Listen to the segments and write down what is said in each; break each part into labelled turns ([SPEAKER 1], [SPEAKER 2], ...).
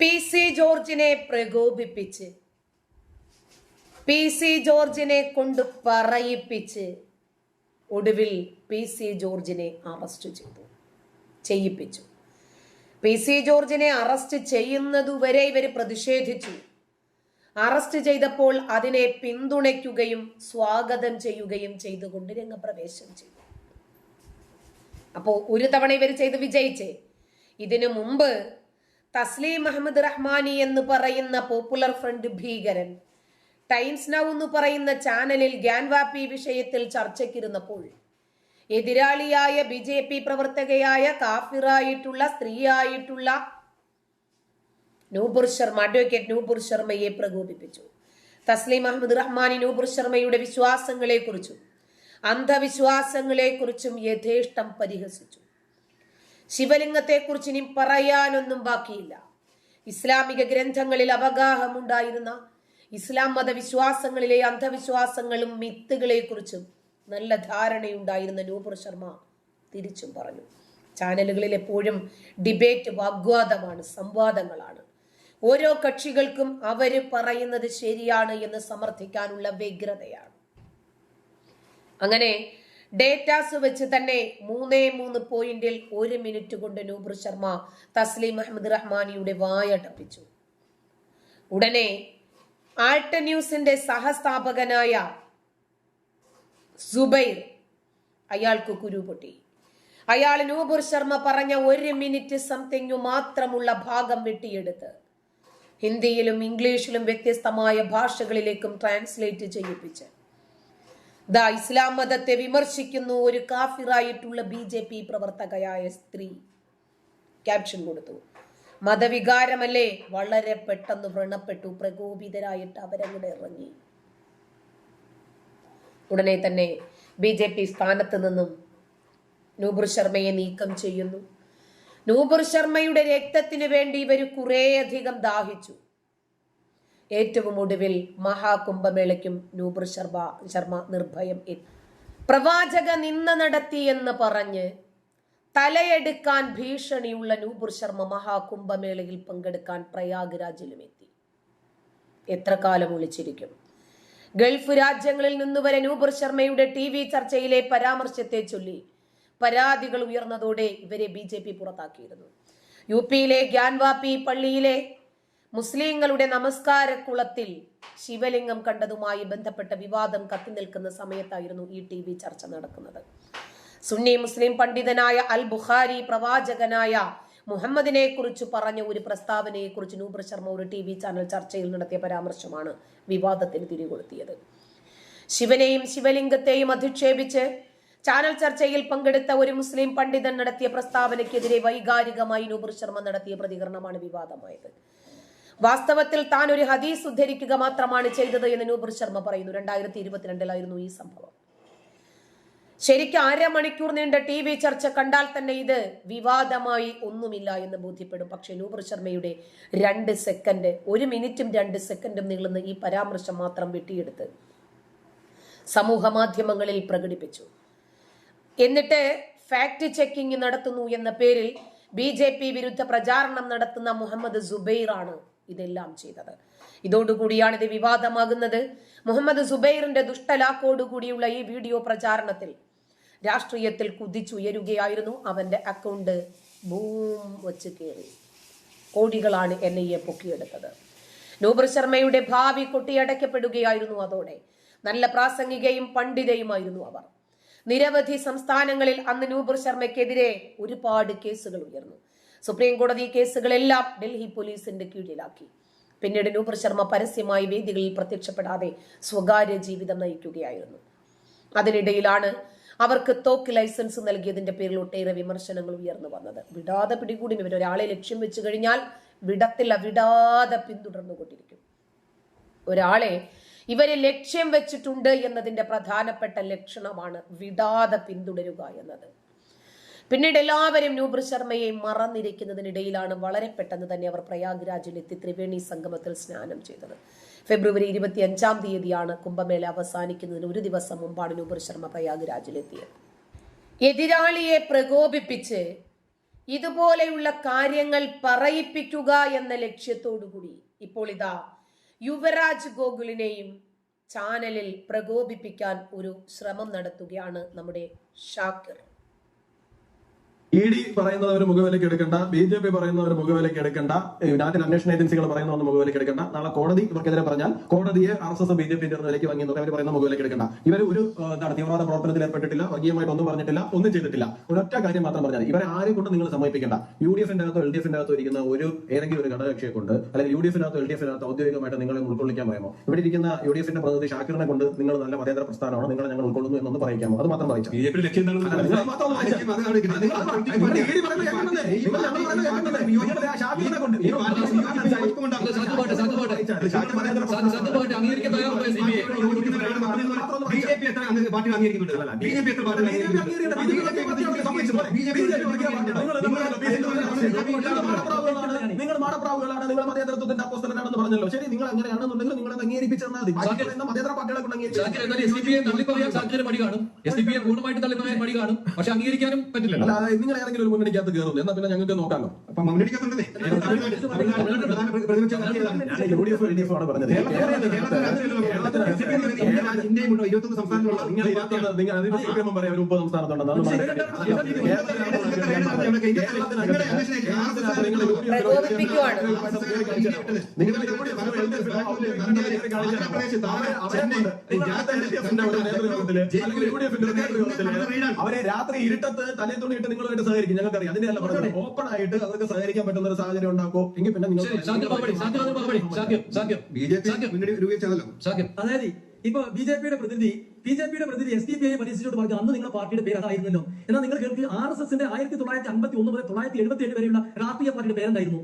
[SPEAKER 1] P C ജോർജിനെ പ്രകോപിപ്പിച്ച് P C ജോർജിനെ കൊണ്ട് പറയിപ്പിച്ച് ഒടുവിൽ പി സി ജോർജിനെ അറസ്റ്റ് ചെയ്തു ചെയ്യിപ്പിച്ചു. പി സി ജോർജിനെ അറസ്റ്റ് ചെയ്യുന്നതുവരെ ഇവർ പ്രതിഷേധിച്ചു. അറസ്റ്റ് ചെയ്തപ്പോൾ അതിനെ പിന്തുണയ്ക്കുകയും സ്വാഗതം ചെയ്യുകയും ചെയ്തുകൊണ്ട് രംഗപ്രവേശം ചെയ്തു. അപ്പോൾ ഒരു തവണ ഇവർ ചെയ്ത് വിജയിച്ചേ. ഇതിനു മുമ്പ് തസ്ലീം അഹമ്മദ് റഹ്മാനി എന്ന് പറയുന്ന പോപ്പുലർ ഫ്രണ്ട് ഭീകരൻ. ടൈംസ് നൗ എന്ന് പറയുന്ന ചാനലിൽ ഗ്യാൻവാപ്പി വിഷയത്തിൽ ചർച്ചയ്ക്കിരുന്നപ്പോൾ എതിരാളിയായ ബി ജെ പി പ്രവർത്തകയായ കാഫിറായിട്ടുള്ള സ്ത്രീയായിട്ടുള്ള നൂപുർ ശർമ്മ അഡ്വക്കേറ്റ് നൂപുർ ശർമ്മയെ പ്രകോപിപ്പിച്ചു. തസ്ലീം അഹമ്മദ് റഹ്മാനി നൂപുർ ശർമ്മയുടെ വിശ്വാസങ്ങളെ കുറിച്ചും അന്ധവിശ്വാസങ്ങളെ കുറിച്ചും യഥേഷ്ടം പരിഹസിച്ചു. ശിവലിംഗത്തെക്കുറിച്ച് ഇനി പറയാനൊന്നും ബാക്കിയില്ല. ഇസ്ലാമിക ഗ്രന്ഥങ്ങളിൽ അവഗാഹമുണ്ടായിരുന്ന ഇസ്ലാം മതവിശ്വാസങ്ങളിലെ അന്ധവിശ്വാസങ്ങളും മിത്തുകളെ കുറിച്ചും നല്ല ധാരണയുണ്ടായിരുന്ന നൂപുർ ശർമ്മ തിരിച്ചും പറഞ്ഞു. ചാനലുകളിൽ എപ്പോഴും ഡിബേറ്റ് വാഗ്വാദമാണ് സംവാദങ്ങളാണ്. ഓരോ കക്ഷികൾക്കും അവർ പറയുന്നത് ശരിയാണ് എന്ന് സമർത്ഥിക്കാനുള്ള വ്യഗ്രതയാണ്. അങ്ങനെ ഡേറ്റാസ് വെച്ച് തന്നെ മൂന്നേ മൂന്ന് പോയിന്റിൽ ഒരു മിനിറ്റ് കൊണ്ട് നൂബർ ശർമ്മ തസ്ലീം അഹമ്മദ് റഹ്മാനിയുടെ വായടപ്പിച്ചു ഉടനെ ആൾട്ട ന്യൂസിന്റെ സഹസ്ഥാപകനായ സുബൈർ അയാൾക്ക് കുരുപൊട്ടി അയാൾ നൂബുർ ശർമ്മ പറഞ്ഞ ഒരു മിനിറ്റ് സംതിങ് മാത്രമുള്ള ഭാഗം വെട്ടിയെടുത്ത് ഹിന്ദിയിലും ഇംഗ്ലീഷിലും വ്യത്യസ്തമായ ഭാഷകളിലേക്കും ട്രാൻസ്ലേറ്റ് ചെയ്യിപ്പിച്ച് ദാ ഇസ്ലാം മതത്തെ വിമർശിക്കുന്നു. ഒരു കാഫിറായിട്ടുള്ള ബി ജെ പി പ്രവർത്തകയായ സ്ത്രീ ക്യാപ്ഷൻ കൊടുത്തു. മതവികാരമല്ലേ? വളരെ പെട്ടെന്ന് വ്രണപ്പെട്ടു. പ്രകോപിതരായിട്ട് അവരങ്ങോട്ട് ഇറങ്ങി. ഉടനെ തന്നെ ബി ജെ പി സ്ഥാനത്ത് നിന്നും നൂപുർ ശർമ്മയെ നീക്കം ചെയ്യുന്നു. നൂപുർ ശർമ്മയുടെ രക്തത്തിന് വേണ്ടി ഇവർ കുറേയധികം ദാഹിച്ചു. ഏറ്റവും ഒടുവിൽ മഹാകുംഭമേളയ്ക്കും നൂപുർ ശർമ്മ ശർമ്മ നിർഭയം പ്രവാചക നിന്ന നടത്തി എന്ന് പറഞ്ഞ് തലയെടുക്കാൻ ഭീഷണിയുള്ള നൂപുർ ശർമ്മ മഹാകുംഭമേളയിൽ പങ്കെടുക്കാൻ പ്രയാഗ്രാജിലും എത്തി. എത്ര കാലം ഒളിച്ചിരിക്കും? ഗൾഫ് രാജ്യങ്ങളിൽ നിന്നുവരെ നൂപുർ ശർമ്മയുടെ ടി വി ചർച്ചയിലെ പരാമർശത്തെ ചൊല്ലി പരാതികൾ ഉയർന്നതോടെ ഇവരെ ബി ജെ പി പുറത്താക്കിയിരുന്നു. യു പിയിലെ ഗ്യാൻവാപ്പി പള്ളിയിലെ മുസ്ലിങ്ങളുടെ നമസ്കാരക്കുളത്തിൽ ശിവലിംഗം കണ്ടതുമായി ബന്ധപ്പെട്ട വിവാദം കത്തി നിൽക്കുന്ന സമയത്തായിരുന്നു ഈ ടി വി ചർച്ച നടക്കുന്നത്. സുന്നി മുസ്ലിം പണ്ഡിതനായ അൽ ബുഖാരി പ്രവാചകനായ മുഹമ്മദിനെ കുറിച്ച് പറഞ്ഞ ഒരു പ്രസ്താവനയെ കുറിച്ച് നൂബർ ശർമ്മ ഒരു ടി വി ചാനൽ ചർച്ചയിൽ നടത്തിയ പരാമർശമാണ് വിവാദത്തിന് തിരികൊളുത്തിയത്. ശിവനെയും ശിവലിംഗത്തെയും അധിക്ഷേപിച്ച് ചാനൽ ചർച്ചയിൽ പങ്കെടുത്ത ഒരു മുസ്ലിം പണ്ഡിതൻ നടത്തിയ പ്രസ്താവനയ്ക്കെതിരെ വൈകാരികമായി നൂബർ ശർമ്മ നടത്തിയ പ്രതികരണമാണ് വിവാദമായത്. വാസ്തവത്തിൽ താൻ ഒരു ഹദീസ് ഉദ്ധരിക്കുക മാത്രമാണ് ചെയ്തത് എന്ന് നൂബർ ശർമ്മ പറയുന്നു. രണ്ടായിരത്തി ഇരുപത്തിരണ്ടിലായിരുന്നു ഈ സംഭവം. ശരിക്കും അര മണിക്കൂർ നീണ്ട ടി വി ചർച്ച കണ്ടാൽ തന്നെ ഇത് വിവാദമായി ഒന്നുമില്ല എന്ന് ബോധ്യപ്പെടും. പക്ഷേ നൂബർ ശർമ്മയുടെ രണ്ട് സെക്കൻഡ് ഒരു മിനിറ്റും രണ്ട് സെക്കൻഡും നീളുന്ന ഈ പരാമർശം മാത്രം വെട്ടിയെടുത്ത് സമൂഹ മാധ്യമങ്ങളിൽ പ്രകടിപ്പിച്ചു. എന്നിട്ട് ഫാക്ട് ചെക്കിംഗ് നടത്തുന്നു എന്ന പേരിൽ ബി ജെ പി വിരുദ്ധ പ്രചാരണം നടത്തുന്ന മുഹമ്മദ് സുബൈറാണ് ഇതെല്ലാം ചെയ്തത്. ഇതോടുകൂടിയാണ് ഇത് വിവാദമാകുന്നത്. മുഹമ്മദ് സുബൈറിന്റെ ദുഷ്ടലാക്കോടുകൂടിയുള്ള ഈ വീഡിയോ പ്രചാരണത്തിൽ രാഷ്ട്രീയത്തിൽ കുതിച്ചുയരുകയായിരുന്നു. അവന്റെ അക്കൗണ്ട് ബൂം വച്ച് കയറി കോടികളാണ് എൻ ഐ എ പൊക്കിയെടുത്തത്. നൂബർ ശർമ്മയുടെ ഭാവി കൊട്ടിയടയ്ക്കപ്പെടുകയായിരുന്നു അതോടെ. നല്ല പ്രാസംഗികയും പണ്ഡിതയുമായിരുന്നു അവർ. നിരവധി സംസ്ഥാനങ്ങളിൽ അന്ന് നൂബർ ശർമ്മയ്ക്കെതിരെ ഒരുപാട് കേസുകൾ ഉയർന്നു. സുപ്രീം കോടതി കേസുകളെല്ലാം ഡൽഹി പോലീസിന്റെ കീഴിലാക്കി. പിന്നീട് നൂപർ ശർമ്മ പരസ്യമായി വേദികളിൽ പ്രത്യക്ഷപ്പെടാതെ സ്വകാര്യ ജീവിതം നയിക്കുകയായിരുന്നു. അതിനിടയിലാണ് അവർക്ക് തോക്ക് ലൈസൻസ് നൽകിയതിന്റെ പേരിൽ ഒട്ടേറെ വിമർശനങ്ങൾ ഉയർന്നു വന്നത്. വിടാതെ പിടികൂടി ഇവർ ഒരാളെ ലക്ഷ്യം വെച്ചു കഴിഞ്ഞാൽ വിടത്തില്ല വിടാതെ പിന്തുടർന്നു കൊണ്ടിരിക്കും. ഒരാളെ ഇവരെ ലക്ഷ്യം വെച്ചിട്ടുണ്ട് എന്നതിന്റെ പ്രധാനപ്പെട്ട ലക്ഷണമാണ് വിടാതെ പിന്തുടരുക എന്നത്. പിന്നീട് എല്ലാവരും നൂബർ ശർമ്മയെ മറന്നിരിക്കുന്നതിനിടയിലാണ് വളരെ പെട്ടെന്ന് തന്നെ അവർ പ്രയാഗ്രാജിലെത്തി ത്രിവേണി സംഗമത്തിൽ സ്നാനം ചെയ്തത്. ഫെബ്രുവരി ഇരുപത്തി അഞ്ചാം തീയതിയാണ് കുംഭമേള അവസാനിക്കുന്നതിന് ഒരു ദിവസം മുമ്പാണ് നൂബർ ശർമ്മ പ്രയാഗ്രാജിലെത്തിയത്. എതിരാളിയെ പ്രകോപിപ്പിച്ച് ഇതുപോലെയുള്ള കാര്യങ്ങൾ പറയിപ്പിക്കുക എന്ന ലക്ഷ്യത്തോടു കൂടി ഇപ്പോൾ ഇതാ യുവരാജ് ഗോകുലിനെയും ചാനലിൽ പ്രകോപിപ്പിക്കാൻ ഒരു ശ്രമം നടത്തുകയാണ് നമ്മുടെ ഷാക്കിർ.
[SPEAKER 2] ഇ ഡി പറയുന്നവർ മുഖവിലേക്ക് എടുക്കണ്ട ബി ജെ പി പറയുന്നവർ മുഖവിലേക്ക് എടുക്കണ്ട നാട്ടിൽ അന്വേഷണ ഏജൻസികൾ പറയുന്നവർ മുഖവിലേക്ക് എടുക്കണ്ട. നാളെ കോടതി ഇവർക്കെതിരെ പറഞ്ഞാൽ കോടതിയെ R S S B J P നിലയ്ക്ക് വാങ്ങി എന്നൊക്കെ അവർ പറയുന്ന മുഖവിലേക്ക് എടുക്കണ്ട. ഇവർ ഒരു എന്താണ് തീവ്രവാദ പ്രവർത്തനത്തിൽ ഏർപ്പെട്ടിട്ടില്ല വർഗീയമായിട്ട് ഒന്നും പറഞ്ഞിട്ടില്ല ഒന്നും ചെയ്തിട്ടില്ല. ഒരൊറ്റ കാര്യം മാത്രം പറഞ്ഞാൽ ഇവരെ ആരെ കൊണ്ട് നിങ്ങൾ സമീപിക്കേണ്ട. യു ഡി എഫിന്റെ അകത്തോ എൽ ഡി എഫിന്റെ അകത്തോ ഇരിക്കുന്ന ഒരു ഏതെങ്കിലും ഒരു ഘടകകക്ഷിയെ കൊണ്ട് അല്ലെങ്കിൽ യു ഡി എഫിനകത്തോ എൽ ഡി എഫിനകത്തോ ഔദ്യോഗികമായിട്ട് നിങ്ങളെ ഉൾക്കൊള്ളിക്കാൻ പറയുമോ? ഇവിടെ ഇരിക്കുന്ന യു ഡി എഫിന്റെ പ്രതിനിധി ഷാക്കിറിനെ കൊണ്ട് നിങ്ങൾ നല്ല മതേതര പ്രസ്ഥാനമാണ്? നിങ്ങളെ ഞങ്ങൾ ഉൾക്കൊള്ളുന്നു എന്നൊന്ന് പറയിക്കാമോ? അത് മാത്രം പറയിച്ചു
[SPEAKER 3] ബി ജെ പി എന്താണ്
[SPEAKER 2] അല്ല, നിങ്ങൾ മാത്രം ഒന്ന് വായിച്ചാൽ മതി. നിങ്ങൾ നിങ്ങൾ ഈ ഇടി പറയുന്നത് കേൾക്കണ്ടേ? നിങ്ങൾ ഞങ്ങൾ പറയുന്നത് കേൾക്കണ്ടേ? നിങ്ങൾ ആ ഷാഫിനെ കൊണ്ട്
[SPEAKER 3] ഈ പാർട്ടി
[SPEAKER 4] അല്ല, സത്യമായിട്ട്, സത്യമായിട്ട്. സത്യ- സത്യമായിട്ട് അംഗീകരിക്കാൻ തയ്യാറുണ്ടോ S D P I?
[SPEAKER 3] B J P എത്ര പാർട്ടികൾ അംഗീകരിക്കുന്നുണ്ട് ബി ജെ പി പാർട്ടികൾ
[SPEAKER 2] നിങ്ങൾ മതേതരത്വത്തിന്റെ അപ്പോസ്തലനാണെന്ന് പറഞ്ഞല്ലോ ശരി നിങ്ങൾ അങ്ങനെയാണെന്നുണ്ടെങ്കിൽ നിങ്ങൾ അത് അംഗീകരിപ്പിച്ചു തന്നാൽ മതി മതേതര പാർട്ടികളെ കൊണ്ട്
[SPEAKER 4] പൂർണമായിട്ട് തള്ളിപ്പറയാൻ കാണും പക്ഷെ അംഗീകരിക്കാനും
[SPEAKER 2] പറ്റില്ല നിങ്ങൾ ഏതെങ്കിലും ഒരു മുന്നണിക്കകത്ത് കയറുന്നു എന്നാ പിന്നെ ഞങ്ങൾക്ക് നോക്കാമല്ലോ
[SPEAKER 3] അപ്പൊ
[SPEAKER 2] U D F L D F ആണ് പറഞ്ഞത്
[SPEAKER 3] ഇരുപത്തൊന്ന് സംസ്ഥാനങ്ങളുള്ള
[SPEAKER 2] നിങ്ങൾ നിങ്ങൾ അതിന് പറയാം ഒരു മുപ്പത് സംസ്ഥാനത്തുണ്ടെന്ന് അത്
[SPEAKER 1] പ്രകോപിപ്പിക്കുവാണ്.
[SPEAKER 2] നിങ്ങൾ യു ഡി എഫ് എഫ് അവരെ രാത്രി ഇരുട്ടത്ത് തലേ തുണിയിട്ട് നിങ്ങളുമായിട്ട് സഹകരിക്കും ഞങ്ങൾക്കറിയാം. അതിന്റെ അല്ല പറഞ്ഞത് ഓപ്പൺ ആയിട്ട് അവർക്ക് സഹകരിക്കാൻ പറ്റുന്ന ഒരു സാഹചര്യം ഉണ്ടാക്കോ എങ്കിൽ പിന്നെ നിങ്ങൾ
[SPEAKER 3] ബി ജെ പി
[SPEAKER 5] അതായത് ഇപ്പൊ ബി ജെ പിയുടെ പ്രതിനിധി ബി ജെ പിയുടെ പ്രതിനിധി എസ് ഡി പി ഐ പരിസ്ഥിതിയോട് പറഞ്ഞു അന്ന് നിങ്ങളുടെ പാർട്ടിയുടെ പേര് അതായിരുന്നല്ലോ. എന്നാൽ നിങ്ങൾ കേൾക്കുക ആർ എസ് എസിന്റെ ആയിരത്തി തൊള്ളായിരത്തി അമ്പത്തി ഒന്ന് മുതൽ തൊള്ളായിരത്തി എഴുപത്തി ഏഴ് വരെയുള്ള രാഷ്ട്രീയ പാർട്ടിയുടെ പേരെന്തായിരുന്നു?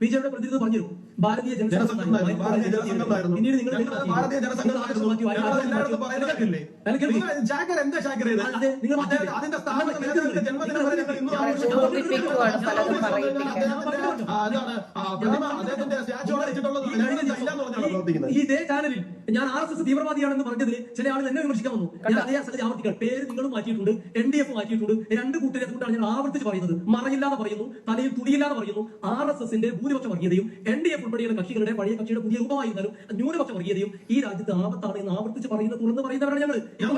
[SPEAKER 5] ബി ജെ പിയുടെ പ്രതിനിധി പറഞ്ഞു ഭാരതീയ
[SPEAKER 2] ജനസംഘം ഭാരതീയ ജനസംഘം ഉണ്ടായിരുന്നു.
[SPEAKER 5] പിന്നീട് നിങ്ങൾ
[SPEAKER 2] ഭാരതീയ ജനസംഘം ഉണ്ടായിരുന്നു. ഞങ്ങൾ എല്ലായിടത്തും പറയുന്നത് കേട്ടില്ലേ? നിങ്ങൾ ഷാക്കർ എന്താ ഷാക്കർ ഇത്?
[SPEAKER 5] നിങ്ങൾ
[SPEAKER 2] അദ്ദേഹം- അതിന്റെ സ്ഥാപന നേതാവിന്റെ ജന്മദിനം വരെ ഞങ്ങൾ ഇന്നും ആഘോഷിക്കുന്നു.
[SPEAKER 1] പ്രകോപിപ്പിക്കുവാണ് പലതും പറയിപ്പിക്കാൻ
[SPEAKER 2] അദ്ദേഹത്തിന്റെ, ആ, അതാണ്, ആ, പ്രതിമ, അദ്ദേഹത്തിന്റെ സ്റ്റാച്ചു അവിടെ വെച്ചിട്ടുള്ളത് ഞങ്ങൾ ഇല്ല എന്ന് പറഞ്ഞാണ് പ്രവർത്തിക്കുന്നത്
[SPEAKER 5] ഈ ഇതേ ചാനലിൽ ഞാൻ ആർ എസ് എസ് തീവ്രവാദിയാണെന്ന് പറഞ്ഞതിൽ ചില ആളുകൾ എന്നെ വിമർശിക്കാൻ വന്നു ഞാൻ അതേ സ്ഥലത്ത് ആവർത്തിക്കാൻ പേര് നിങ്ങളും മാറ്റിയിട്ടുണ്ട് എൻ ഡി എഫ് മാറ്റിയിട്ടുണ്ട് രണ്ട് കൂട്ടരെ കൊണ്ടാണ് ഞാൻ ആവർത്തിച്ച് പറയുന്നത് മറയില്ലാതെ പറയുന്നു തലയിൽ തുടിയില്ലാതെ പറയുന്നു ആർ എസ് എസിന്റെ ഭൂരിപക്ഷ വർഗീയതയും എൻ ഡി എഫ് ഉൾപ്പെടെയുള്ള കക്ഷികളുടെ പഴയ കക്ഷിയുടെ പുതിയ രൂപമായിരുന്നാലും ന്യൂനപക്ഷ വർഗീയതയും ഈ രാജ്യത്ത് ആപത്താണ് എന്ന് ആവർത്തിച്ച് പറയുന്ന തുറന്ന് പറയുന്നവരാണ് ഞങ്ങൾ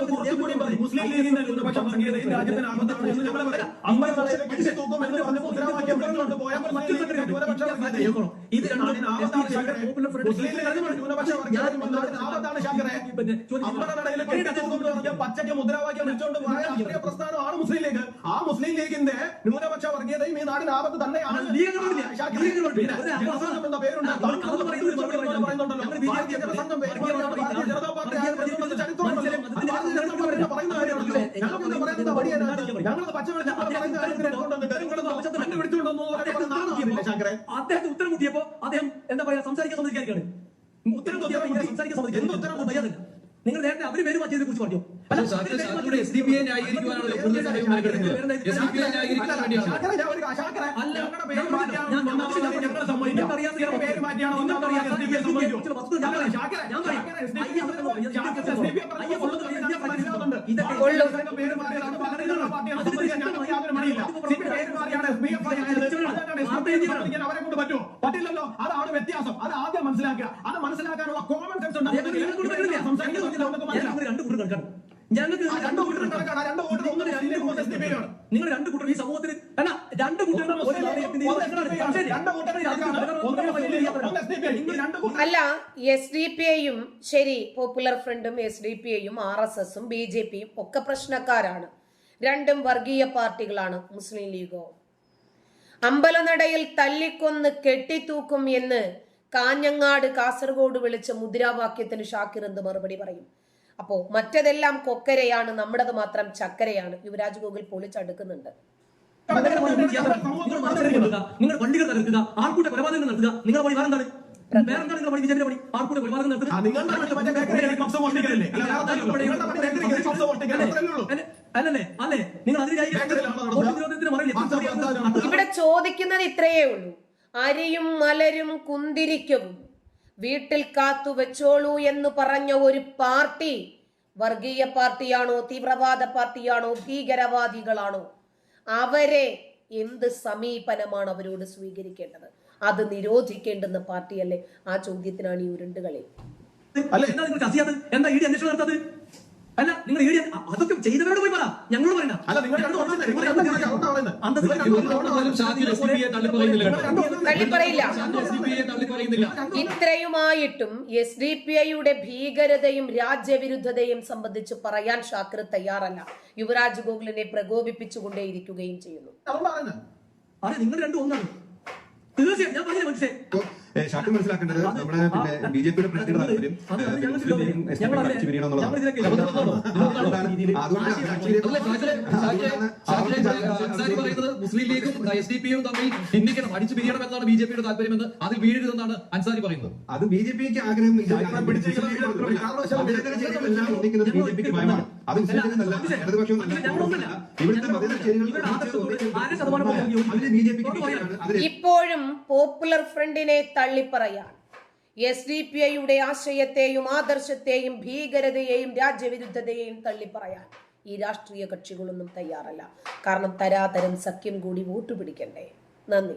[SPEAKER 2] ന്യൂനപക്ഷ ന്യൂനപക്ഷ
[SPEAKER 5] ഇത് രണ്ടും പിന്നെ
[SPEAKER 2] പച്ചയ്ക്ക് മുദ്രാവാക്യം വിളിച്ചുകൊണ്ട് പ്രസ്ഥാനമാണ് മുസ്ലിം ലീഗ് ആ മുസ്ലിം ലീഗിന്റെ ന്യൂനപക്ഷ വർഗീയതയും ഈ നാടിന് ആപത്ത് തന്നെയാണ്
[SPEAKER 5] അദ്ദേഹത്തെ ഉത്തരം കിട്ടിയപ്പോ അദ്ദേഹം എന്താ പറയാ സംസാരിക്കാൻ മുട്ടിയപ്പോ സമ്മതിക്കും സംസാരിക്കാൻ
[SPEAKER 2] എന്ത് ഉത്തരം
[SPEAKER 5] സമ്മതിക്കാൻ നിങ്ങൾ നേരത്തെ അവർ പേര് മാറ്റിയതിനെ കുറിച്ച് പറഞ്ഞു. ഇതൊക്കെ
[SPEAKER 2] ഞങ്ങൾക്ക് ഐ സമ്മതിക്കാൻ അവരെ കൊണ്ട് പറ്റുമോ? പറ്റില്ലല്ലോ? അതാണ് വ്യത്യാസം. അത് ആദ്യം മനസ്സിലാക്കുക. അത് മനസ്സിലാക്കാനുള്ള കോമൺ സെൻസ് ഉണ്ട്.
[SPEAKER 5] ഞങ്ങൾ ഞങ്ങൾ കൂടെ കളിക്കില്ല.
[SPEAKER 2] സംസാരിക്കുന്നത് നമുക്ക് മനസ്സിലാവും
[SPEAKER 5] ഞങ്ങൾ രണ്ട് കൂട്ടർ
[SPEAKER 2] രണ്ട് കണക്കാണ്. രണ്ട് ഒന്ന്
[SPEAKER 5] നിങ്ങൾ രണ്ട്. നിങ്ങൾ കൂട്ടർ ഈ സമൂഹത്തിൽ അല്ല രണ്ട് കൂട്ടർ
[SPEAKER 1] അല്ല എസ് ഡി പി ഐയും ശരി പോപ്പുലർ ഫ്രണ്ടും എസ് ഡി പി ഐയും ആർ എസ് എസും ബി ജെ പിയും ഒക്കെ പ്രശ്നക്കാരാണ്. രണ്ടും വർഗീയ പാർട്ടികളാണ് മുസ്ലിം ലീഗോ. അമ്പലനടയിൽ തല്ലിക്കൊന്ന് കെട്ടിത്തൂക്കും എന്ന് കാഞ്ഞങ്ങാട് കാസർഗോഡ് വിളിച്ച മുദ്രാവാക്യത്തിന് ഷാക്കിർ എന്ത് മറുപടി പറയും അപ്പോ മറ്റതെല്ലാം കൊക്കരയാണ് നമ്മുടേത് മാത്രം ചക്കരയാണ് യുവരാജ് ഗോകുൽ പൊളിച്ചടുക്കുന്നുണ്ട്
[SPEAKER 5] നിങ്ങൾ വണ്ടികൾ തകർക്കുക ആൾക്കൂട്ട കൊലപാതകങ്ങൾ നടത്തുക നിങ്ങളുടെ പണി വേറെന്താണ് വേറെന്താണ് നിങ്ങളുടെ പണി ബിജെപിയുടെ പണി ആൾക്കൂട്ട കൊലപാതകം നടത്തുക
[SPEAKER 1] ഇവിടെ ചോദിക്കുന്നത് ഇത്രയേ ഉള്ളൂ. അരിയും മലരും കുന്തിരിക്കും. വീട്ടിൽ കാത്തു വെച്ചോളൂ എന്ന് പറഞ്ഞ ഒരു പാർട്ടി വർഗീയ പാർട്ടിയാണോ തീവ്രവാദ പാർട്ടിയാണോ ഭീകരവാദികളാണോ? അവരെ എന്ത് സമീപനമാണ് അവരോട് സ്വീകരിക്കേണ്ടത്? അത് നിരോധിക്കേണ്ടുന്ന പാർട്ടിയല്ലേ? ആ ചോദ്യത്തിനാണ് ഈ ഉരുണ്ടുകളി.
[SPEAKER 5] എന്താ നിങ്ങൾ ചർച്ച ചെയ്യാത്തത് എന്താ ഇ ഡി അന്വേഷണം നടത്താത്തത്? അല്ല നിങ്ങൾ ഡി അതൊക്കെ ചെയ്തവരോട് പോയി പറ. ഞങ്ങൾ പറയണ്ട.
[SPEAKER 1] ഇത്രയുമായിട്ടും എസ് ഡി പി ഐയുടെ ഭീകരതയും രാജ്യവിരുദ്ധതയും സംബന്ധിച്ച് പറയാൻ ഷാക്കിർ തയ്യാറല്ല. യുവരാജ് ഗോകുലിനെ പ്രകോപിപ്പിച്ചുകൊണ്ടേയിരിക്കുകയും ചെയ്യുന്നു.
[SPEAKER 5] അതെ നിങ്ങൾ രണ്ടും ഒന്നാണ്. തീർച്ചയായും ഞാൻ
[SPEAKER 3] ഇപ്പോ, ഏ, ഷാക്ക് മനസ്സിലാക്കേണ്ടത് നമ്മുടെ പിന്നെ ബി ജെ പിയുടെ പ്രത്യേക താല്പര്യം മുസ്ലിം
[SPEAKER 4] ലീഗും എസ് ഡി പിയും തമ്മിൽ ഭിന്നിക്കണം അടിച്ചു പിരിയണം എന്നാണ് ബി ജെ പിയുടെ താല്പര്യമെന്ന് അതിൽ വീഴരുതെന്നാണ് അൻസാരി പറയുന്നത്.
[SPEAKER 3] അത് ബി ജെ പിക്ക് ആഗ്രഹം ബി ജെ പിക്ക് ഭയമാണ്. അത് മുസ്ലിംസിനല്ല ഇടതുപക്ഷവും. ഇവിടുത്തെ
[SPEAKER 1] ഇപ്പോഴും പോപ്പുലർ ഫ്രണ്ടിനെ തള്ളിപ്പറയാൻ എസ് ഡി പി ഐയുടെ ആശയത്തെയും ആദർശത്തെയും ഭീകരതയെയും രാജ്യവിരുദ്ധതയെയും തള്ളിപ്പറയാൻ ഈ രാഷ്ട്രീയ കക്ഷികളൊന്നും തയ്യാറല്ല. കാരണം തരാതരം സഖ്യം കൂടി വോട്ട് പിടിക്കണ്ടേ? നന്ദി.